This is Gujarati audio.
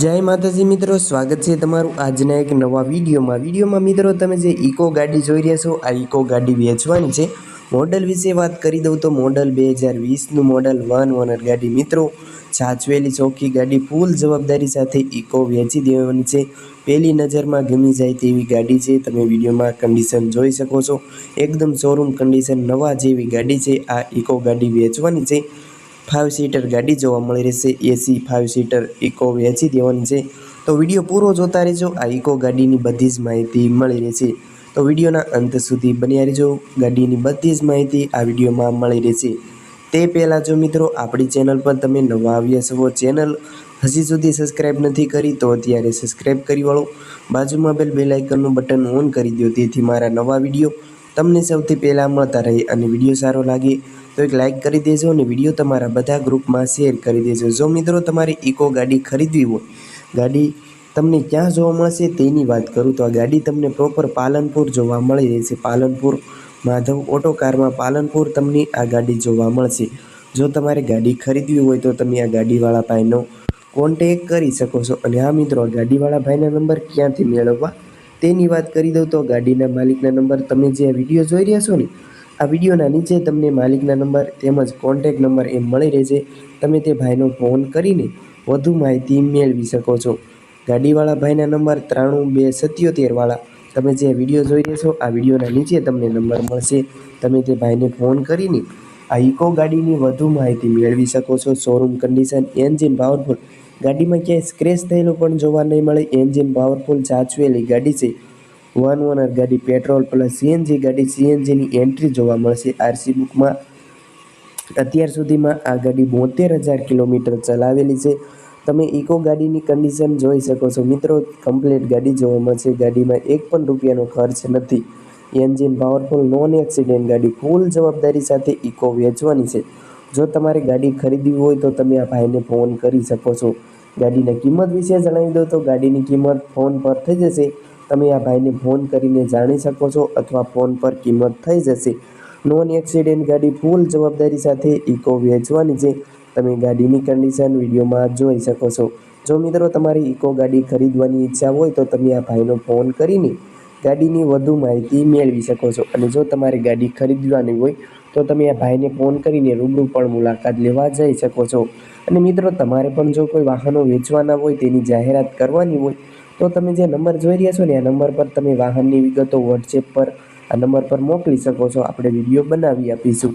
જય માતાજી મિત્રો, સ્વાગત છે તમારું આજના એક નવા વિડીયોમાં. વિડીયોમાં મિત્રો તમે જે ઇકો ગાડી જોઈ રહ્યા છો, આ ઇકો ગાડી વેચવાની છે. મોડલ વિશે વાત કરી દઉં તો મોડલ બે હજાર વીસનું મોડલ વન ઓનર ગાડી મિત્રો સાચવેલી ચોખ્ખી ગાડી ફૂલ જવાબદારી સાથે ઇકો વેચી દેવાની છે. પહેલી નજરમાં ગમી જાય તેવી ગાડી છે, તમે વિડીયોમાં કન્ડિશન જોઈ શકો છો. એકદમ શોરૂમ કન્ડિશન નવા જેવી ગાડી છે, આ ઇકો ગાડી વેચવાની છે. ફાઇવ સીટર ગાડી જોવા મળી રહેશે. એસી ફાઇવ સીટર ઇકો વેચી દેવાની છે. તો વીડિયો પૂરો જોતા રહેજો. આ ઇકો ગાડીની બધી જ માહિતી મળી રહેશે. તો વિડીયોના અંત સુધી બન્યા રહેજો. ગાડીની બધી જ માહિતી આ વિડીયોમાં મળી રહેશે. તે પહેલાં જો મિત્રો, આપણી ચેનલ પર તમે નવા આવ્યા છો, ચેનલ હજી સુધી સબસ્ક્રાઈબ નથી કરી, તો અત્યારે સબસ્ક્રાઈબ કરી વાળો. બાજુમાં બેલ બેલ આઇકનનું બટન ઓન કરી દો. તેથી મારા નવા વીડિયો તમને સૌથી પહેલાં મળતા રહે અને વીડિયો સારો લાગે તો એક લાઇક કરી દેજો અને વીડિયો તમારા બધા ગ્રુપમાં શેર કરી દેજો. જો મિત્રો તમારે ઇકો ગાડી ખરીદવી હોય, ગાડી તમને ક્યાં જોવા મળશે તેની વાત કરું. તો આ ગાડી તમને પ્રોપર પાલનપુર જોવા મળી રહેશે. પાલનપુર માધવ ઓટો કારમાં પાલનપુર તમને આ ગાડી જોવા મળશે. જો તમારે ગાડી ખરીદવી હોય તો તમે આ ગાડીવાળા ભાઈનો કોન્ટેક કરી શકો છો. અને હા મિત્રો, આ ગાડીવાળા ભાઈના નંબર ક્યાંથી મેળવવા તેની વાત કરી દઉં. તો ગાડીના માલિકના નંબર તમે જે વીડિયો જોઈ રહ્યા છો ને આ વિડીયોના નીચે તમને માલિકના નંબર તેમજ કોન્ટેક નંબર એ મળી રહેશે. તમે તે ભાઈનો ફોન કરીને વધુ માહિતી મેળવી શકો છો. ગાડીવાળા ભાઈના નંબર ત્રાણું બે સત્યોતેરવાળા તમે જે વીડિયો જોઈ રહેશો આ વિડીયોના નીચે તમને નંબર મળશે. તમે તે ભાઈને ફોન કરીને આ ઇકો ગાડીની વધુ માહિતી મેળવી શકો છો. શોરૂમ કન્ડિશન એન્જિન પાવરફુલ ગાડીમાં ક્યાંય સ્ક્રેચ થયેલો પણ જોવા નહીં મળે. એન્જિન પાવરફુલ સાચવેલી ગાડી છે. વન ઓનર ગાડી પેટ્રોલ પ્લસ સીએનજી ગાડી સીએનજીની એન્ટ્રી જોવા મળશે આરસી બુકમાં અત્યાર સુધીમાં આ ગાડી બોતેર હજાર કિલોમીટર ચલાવેલી છે. તમે ઇકો ગાડીની કન્ડિશન જોઈ શકો છો. મિત્રો કમ્પ્લીટ ગાડી જોવા મળશે. ગાડીમાં એક પણ રૂપિયાનો ખર્ચ નથી. એન્જિન પાવરફુલ નોન એક્સિડન્ટ ગાડી ફૂલ જવાબદારી સાથે ઇકો વેચવાની છે. જો તમારે ગાડી ખરીદવી હોય તો તમે આ ભાઈને ફોન કરી શકો છો. ગાડીની કિંમત વિશે જણાવી દો તો ગાડીની કિંમત ફોન પર થઈ જશે. તમે આ ભાઈને ફોન કરીને જાણી શકો છો અથવા ફોન પર કિંમત થઈ જશે. નોન એક્સિડેન્ટ ગાડી ફૂલ જવાબદારી સાથે ઇકો વેચવાની છે. તમે ગાડીની કન્ડિશન વિડીયોમાં જોઈ શકો છો. જો મિત્રો તમારી ઇકો ગાડી ખરીદવાની ઈચ્છા હોય તો તમે આ ભાઈનો ફોન કરીને ગાડીની વધુ માહિતી મેળવી શકો છો. અને જો તમારે ગાડી ખરીદવાની હોય તો તમે આ ભાઈને ફોન કરીને રૂબરૂ પણ મુલાકાત લેવા જઈ શકો છો. અને મિત્રો, તમારે પણ જો કોઈ વાહનો વેચવાના હોય તેની જાહેરાત કરવાની હોય તો તમે જે નંબર જોઈ રહ્યા છો ને, આ નંબર પર તમે વાહનની વિગતો વોટ્સએપ પર આ નંબર પર મોકલી શકો છો. આપણે વીડિયો બનાવી આપીશું.